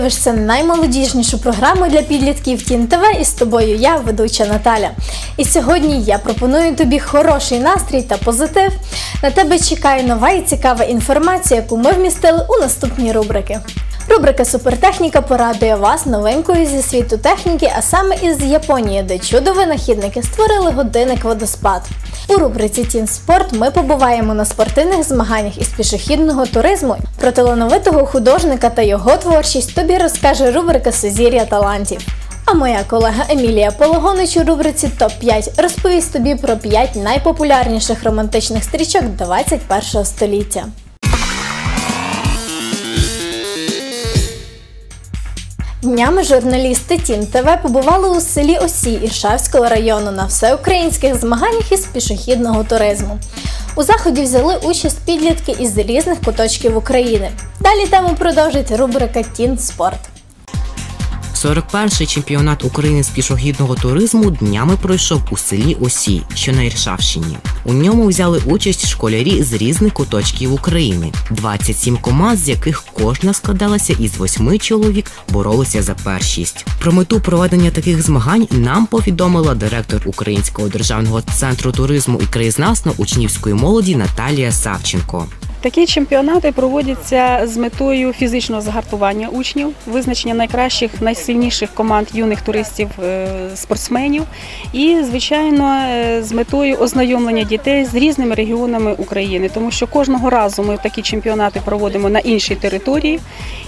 дивишся наймолодіжнішу програму для підлітків Тін ТВ і з тобою я, ведуча Наталя. І сьогодні я пропоную тобі хороший настрій та позитив. На тебе чекає нова і цікава інформація, яку ми вмістили у наступні рубрики. Рубрика Супертехніка порадує вас новинкою зі світу техніки, а саме із Японії, де чудо-винахідники створили годинник водоспад. У рубриці Тін Спорт ми побуваємо на спортивних змаганнях із пішохідного туризму. Про талановитого художника та його творчість тобі розкаже рубрика Сузір'я талантів. А моя колега Емілія Пологонич у рубриці ТОП-5 розповість тобі про 5 найпопулярніших романтичних стрічок 21 століття. Днями журналісти Тін ТВ побували у селі Осі Іршавського району на всеукраїнських змаганнях із пішохідного туризму. У заході взяли участь підлітки із різних куточків України. Далі тему продовжить рубрика Тін Спорт. 41-й чемпіонат України з пішохідного туризму днями пройшов у селі Осі, що на Іршавщині. У ньому взяли участь школярі з різних куточків України. 27 команд, з яких кожна складалася із восьми чоловік, боролися за першість. Про мету проведення таких змагань нам повідомила директор Українського державного центру туризму і краєзнавства учнівської молоді Наталія Савченко. Такі чемпіонати проводяться з метою фізичного загартування учнів, визначення найкращих, найсильніших команд юних туристів, е, і, звичайно, е, з метою ознайомлення дітей з різними регіонами України, тому що кожного разу ми такі чемпіонати проводимо на іншій території,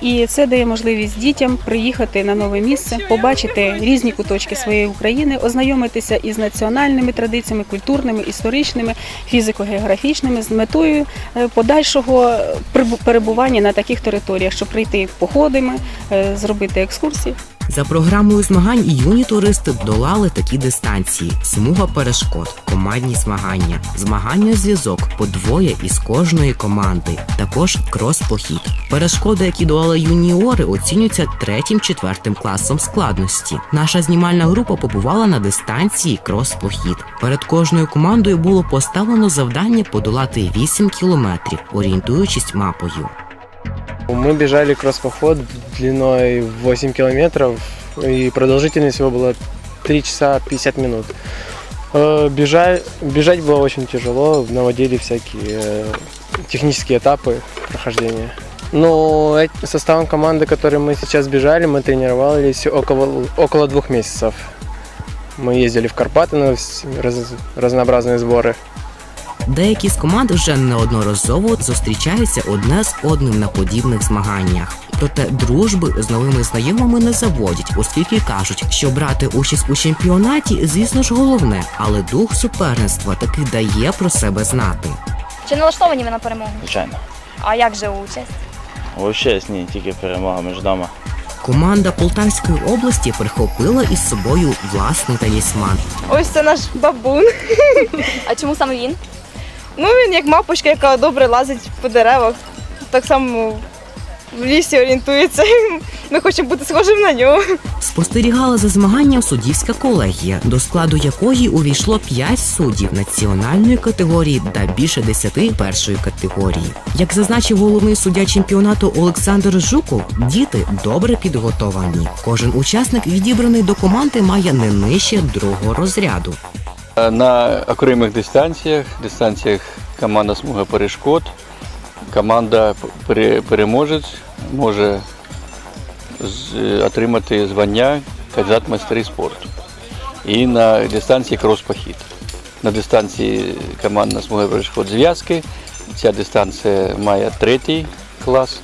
і це дає можливість дітям приїхати на нове місце, побачити різні куточки своєї України, ознайомитися із національними традиціями, культурними, історичними, фізико-географічними з метою е, подальшого прибу- перебування на таких територіях, щоб прийти походами, е, зробити екскурсії. За програмою змагань юні туристи долали такі дистанції: смуга перешкод, командні змагання, змагання зв'язок по двоє із кожної команди, також крос-похід. Перешкоди, які долали юніори, оцінюються третім-четвертим класом складності. Наша знімальна група побувала на дистанції крос-похід. Перед кожною командою було поставлено завдання подолати 8 кілометрів, орієнтуючись мапою. Мы бежали кросс-поход длиной 8 километров, и продолжительность его была 3 часа 50 минут. Э, Бежать, бежать было очень тяжело, наводили всякие э, технические этапы прохождения. Но составом команды, которой мы сейчас бежали, мы тренировались около, около двух месяцев. Мы ездили в Карпаты на раз- разнообразные сборы. Деякі з команд вже неодноразово зустрічаються одне з одним на подібних змаганнях. Проте дружби з новими знайомими не заводять, оскільки кажуть, що брати участь у чемпіонаті, звісно ж, головне, але дух суперництва таки дає про себе знати. Чи налаштовані ви на перемогу? Звичайно. А як же участь? Взагалі ні, тільки перемога між нами. Команда Полтавської області прихопила із собою власний талісман. Ось це наш бабун. А чому саме він? Ну він як мапочка, яка добре лазить по деревах. Так само в лісі орієнтується. Ми хочемо бути схожим на нього. Спостерігала за змаганням суддівська колегія, до складу якої увійшло 5 суддів національної категорії та більше 10 першої категорії. Як зазначив головний суддя чемпіонату Олександр Жуков, діти добре підготовані. Кожен учасник відібраний до команди має не нижче другого розряду. На окремих дистанціях, дистанціях команда смуга перешкод, команда переможець може отримати звання кандидат майстри спорту. І на дистанції крос-похід. На дистанції командна смуга перешкод зв'язки. Ця дистанція має третій клас.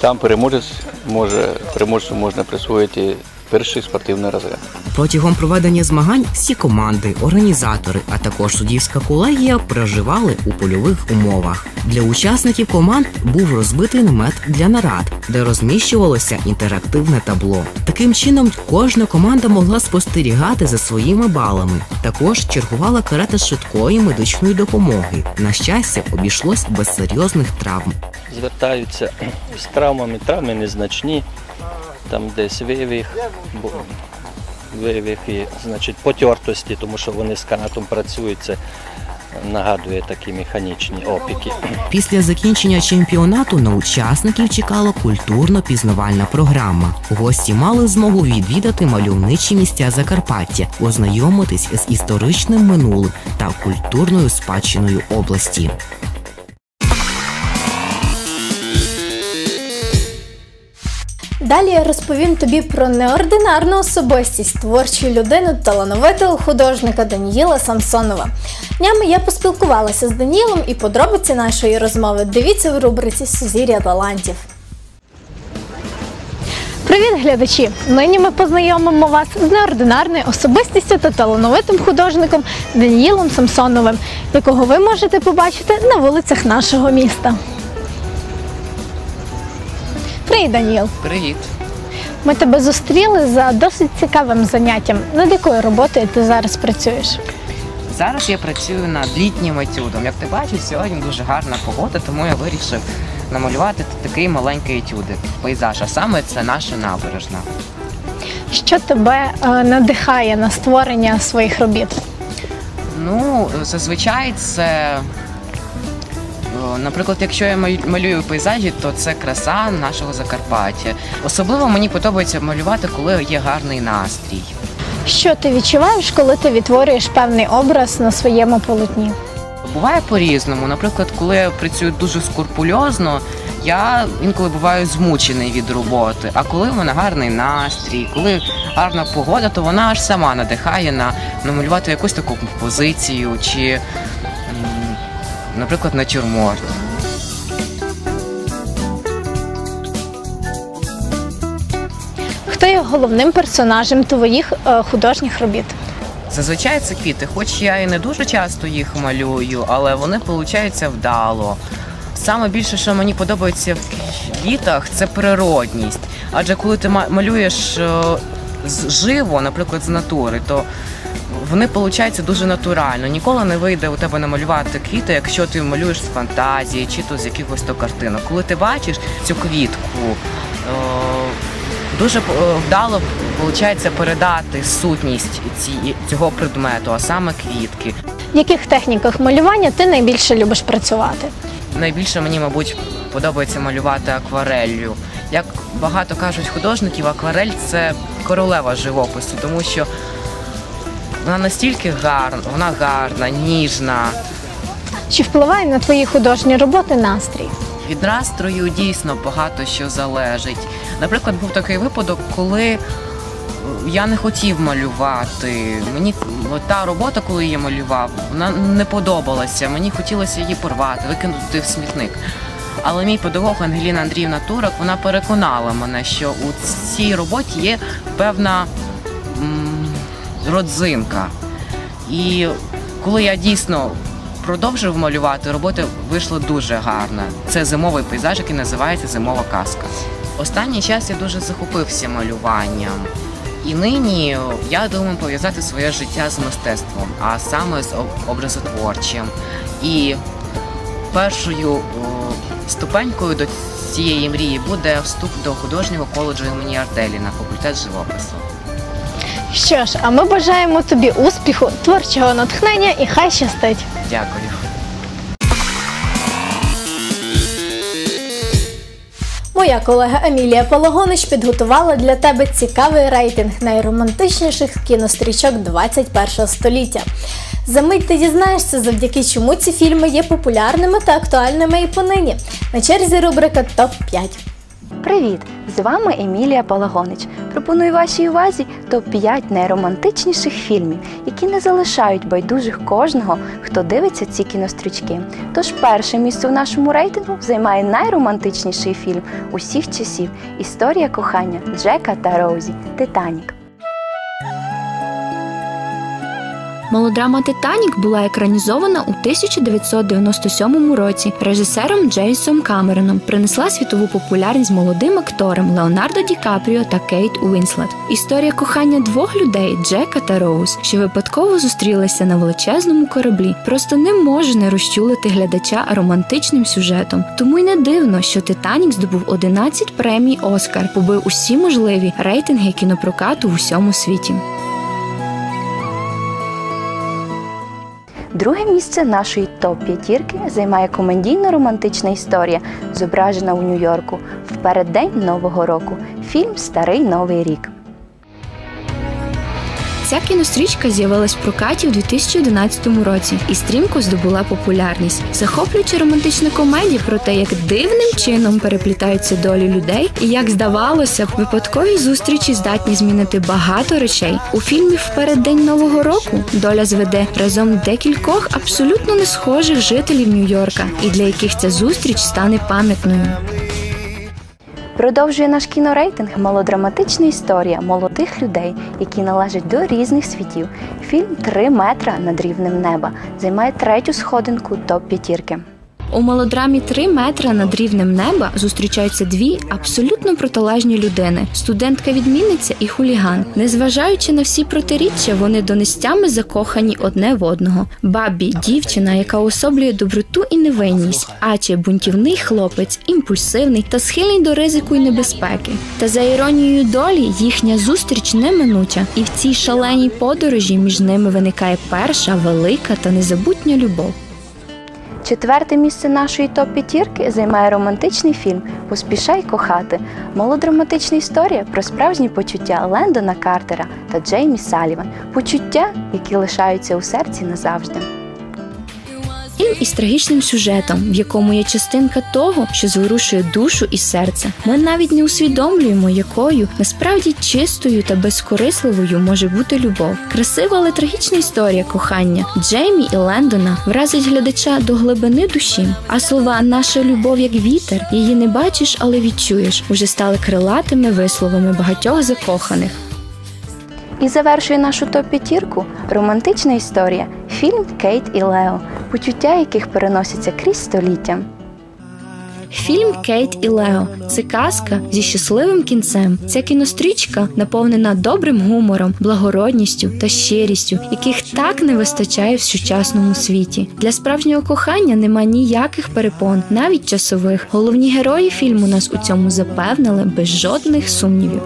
Там переможець може, переможцю можна присвоїти перший спортивний розряд. Протягом проведення змагань всі команди, організатори, а також суддівська колегія проживали у польових умовах. Для учасників команд був розбитий намет для нарад, де розміщувалося інтерактивне табло. Таким чином, кожна команда могла спостерігати за своїми балами. Також чергувала карета швидкої медичної допомоги. На щастя, обійшлось без серйозних травм. звертаються з травмами, травми незначні, там десь вивих, бо- вивих і значить, потертості, тому що вони з канатом працюють. Це нагадує такі механічні опіки. Після закінчення чемпіонату на учасників чекала культурно-пізнавальна програма. Гості мали змогу відвідати мальовничі місця Закарпаття, ознайомитись з історичним минулим та культурною спадщиною області. Далі я розповім тобі про неординарну особистість, творчу людину, талановитого художника Даніїла Самсонова. Днями я поспілкувалася з Даніїлом і подробиці нашої розмови дивіться в рубриці Сузір'я талантів. Привіт, глядачі! Нині ми познайомимо вас з неординарною особистістю та талановитим художником Даніїлом Самсоновим, якого ви можете побачити на вулицях нашого міста. Привіт, Даніїл! Привіт. Ми тебе зустріли за досить цікавим заняттям. Над якою роботою ти зараз працюєш? Зараз я працюю над літнім етюдом. Як ти бачиш, сьогодні дуже гарна погода, тому я вирішив намалювати такий маленький етюдик, пейзаж, а саме це наша набережна. Що тебе е, надихає на створення своїх робіт? Ну, зазвичай це. Наприклад, якщо я малюю пейзажі, то це краса нашого Закарпаття. Особливо мені подобається малювати, коли є гарний настрій. Що ти відчуваєш, коли ти відтворюєш певний образ на своєму полотні? Буває по-різному. Наприклад, коли я працюю дуже скрупульозно, я інколи буваю змучений від роботи. А коли в мене гарний настрій, коли гарна погода, то вона аж сама надихає на намалювати якусь таку композицію чи, наприклад, натюрморт. Хто є головним персонажем твоїх е, художніх робіт? Зазвичай це квіти, хоч я і не дуже часто їх малюю, але вони получаються вдало. Саме більше, що мені подобається в квітах, це природність. Адже коли ти ма- малюєш е, з- живо, наприклад, з натури, то вони получаються дуже натурально. Ніколи не вийде у тебе намалювати квіти, якщо ти малюєш з фантазії чи то з якихось то картинок. Коли ти бачиш цю квітку, е, дуже е, вдало виходить передати сутність цього предмету, а саме квітки. В яких техніках малювання ти найбільше любиш працювати? Найбільше мені, мабуть, подобається малювати аквареллю. Як багато кажуть художників, акварель це королева живопису, тому що вона настільки гарна, вона гарна, ніжна. Чи впливає на твої художні роботи настрій? Від настрою дійсно багато що залежить. Наприклад, був такий випадок, коли е, я не хотів малювати. Мені та робота, коли я малював, вона не подобалася. Мені хотілося її порвати, викинути в смітник. Але мій педагог Ангеліна Андріївна Турок вона переконала мене, що у цій роботі є певна родзинка. І коли я дійсно продовжив малювати, робота вийшла дуже гарна. Це зимовий пейзаж, який називається Зимова казка. Останній час я дуже захопився малюванням. І нині я думаю пов'язати своє життя з мистецтвом, а саме з образотворчим. І першою ступенькою до цієї мрії буде вступ до художнього коледжу імені Арделі на факультет живопису. Що ж, а ми бажаємо тобі успіху, творчого натхнення і хай щастить. Дякую. Моя колега Емілія Пологонич підготувала для тебе цікавий рейтинг найромантичніших кінострічок 21 століття. За мить ти дізнаєшся, завдяки чому ці фільми є популярними та актуальними і понині. На черзі рубрика ТОП 5 Привіт! З вами Емілія Палагонич. Пропоную вашій увазі топ-5 найромантичніших фільмів, які не залишають байдужих кожного, хто дивиться ці кінострічки. Тож перше місце в нашому рейтингу займає найромантичніший фільм усіх часів Історія кохання Джека та Роузі Титанік. Мелодрама Титанік була екранізована у 1997 році режисером Джейсом Камероном. Принесла світову популярність молодим акторам Леонардо Ді Капріо та Кейт Уінслет. Історія кохання двох людей Джека та Роуз, що випадково зустрілися на величезному кораблі, просто не може не розчулити глядача романтичним сюжетом. Тому й не дивно, що Титанік здобув 11 премій Оскар, побив усі можливі рейтинги кінопрокату в усьому світі. Друге місце нашої топ-п'ятірки займає комедійно-романтична історія, зображена у Нью-Йорку в переддень Нового року. Фільм Старий Новий рік. Ця кінострічка з'явилась в прокаті у 2011 році і стрімко здобула популярність. Захоплююча романтична комедія про те, як дивним чином переплітаються долі людей, і як здавалося випадкові зустрічі здатні змінити багато речей. У фільмі в переддень нового року доля зведе разом декількох абсолютно не схожих жителів Нью-Йорка, і для яких ця зустріч стане пам'ятною. Продовжує наш кінорейтинг мелодраматична історія молодих людей, які належать до різних світів. Фільм Три метра над рівнем неба займає третю сходинку топ-п'ятірки. У мелодрамі «Три метра над рівнем неба зустрічаються дві абсолютно протилежні людини: студентка-відмінниця і хуліган. Незважаючи на всі протиріччя, вони донестями закохані одне в одного. Бабі дівчина, яка особлює доброту і невинність, Аче бунтівний хлопець, імпульсивний та схильний до ризику і небезпеки. Та за іронією долі їхня зустріч неминуча, і в цій шаленій подорожі між ними виникає перша велика та незабутня любов. Четверте місце нашої топ-п'ятірки займає романтичний фільм Поспішай кохати. Молодраматична історія про справжні почуття Лендона Картера та Джеймі Саліван. Почуття, які лишаються у серці назавжди. Фільм із трагічним сюжетом, в якому є частинка того, що зворушує душу і серце. Ми навіть не усвідомлюємо, якою насправді чистою та безкорисливою може бути любов. Красива, але трагічна історія кохання Джеймі і Лендона вразить глядача до глибини душі. А слова Наша любов як вітер, її не бачиш, але відчуєш, уже стали крилатими висловами багатьох закоханих. І завершує нашу топ-п'ятірку романтична історія фільм Кейт і Лео, почуття яких переносяться крізь століття. Фільм Кейт і Лео це казка зі щасливим кінцем. Ця кінострічка наповнена добрим гумором, благородністю та щирістю, яких так не вистачає в сучасному світі. Для справжнього кохання нема ніяких перепон, навіть часових. Головні герої фільму нас у цьому запевнили без жодних сумнівів.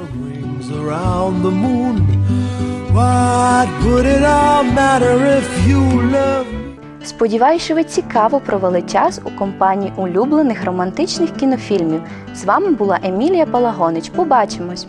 What would it all matter if you love Сподіваюсь, що ви цікаво провели час у компанії улюблених романтичних кінофільмів. З вами була Емілія Палагонич. Побачимось!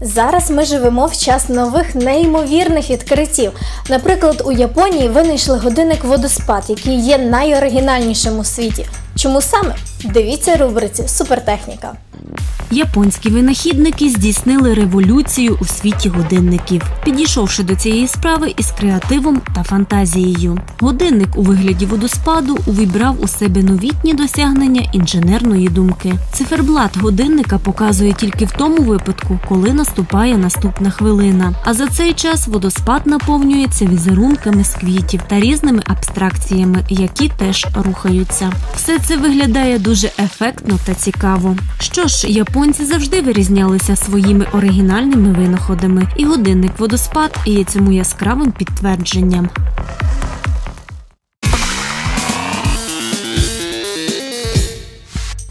Зараз ми живемо в час нових неймовірних відкриттів. Наприклад, у Японії винайшли годинник водоспад, який є найоригінальнішим у світі. Чому саме? Дивіться рубриці Супертехніка. Японські винахідники здійснили революцію у світі годинників, підійшовши до цієї справи із креативом та фантазією. Годинник у вигляді водоспаду увібрав у себе новітні досягнення інженерної думки. Циферблат годинника показує тільки в тому випадку, коли наступає наступна хвилина. А за цей час водоспад наповнюється візерунками з квітів та різними абстракціями, які теж рухаються. Все це виглядає дуже ефектно та цікаво. Що ж, японці завжди вирізнялися своїми оригінальними винаходами, і годинник водоспад є цьому яскравим підтвердженням.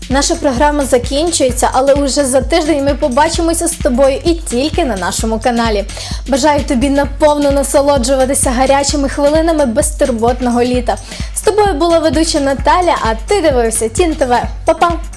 Наша програма закінчується, але уже за тиждень ми побачимося з тобою і тільки на нашому каналі. Бажаю тобі наповно насолоджуватися гарячими хвилинами безтурботного літа. З тобою була ведуча Наталя, а ти дивився Тін ТВ. Па-па!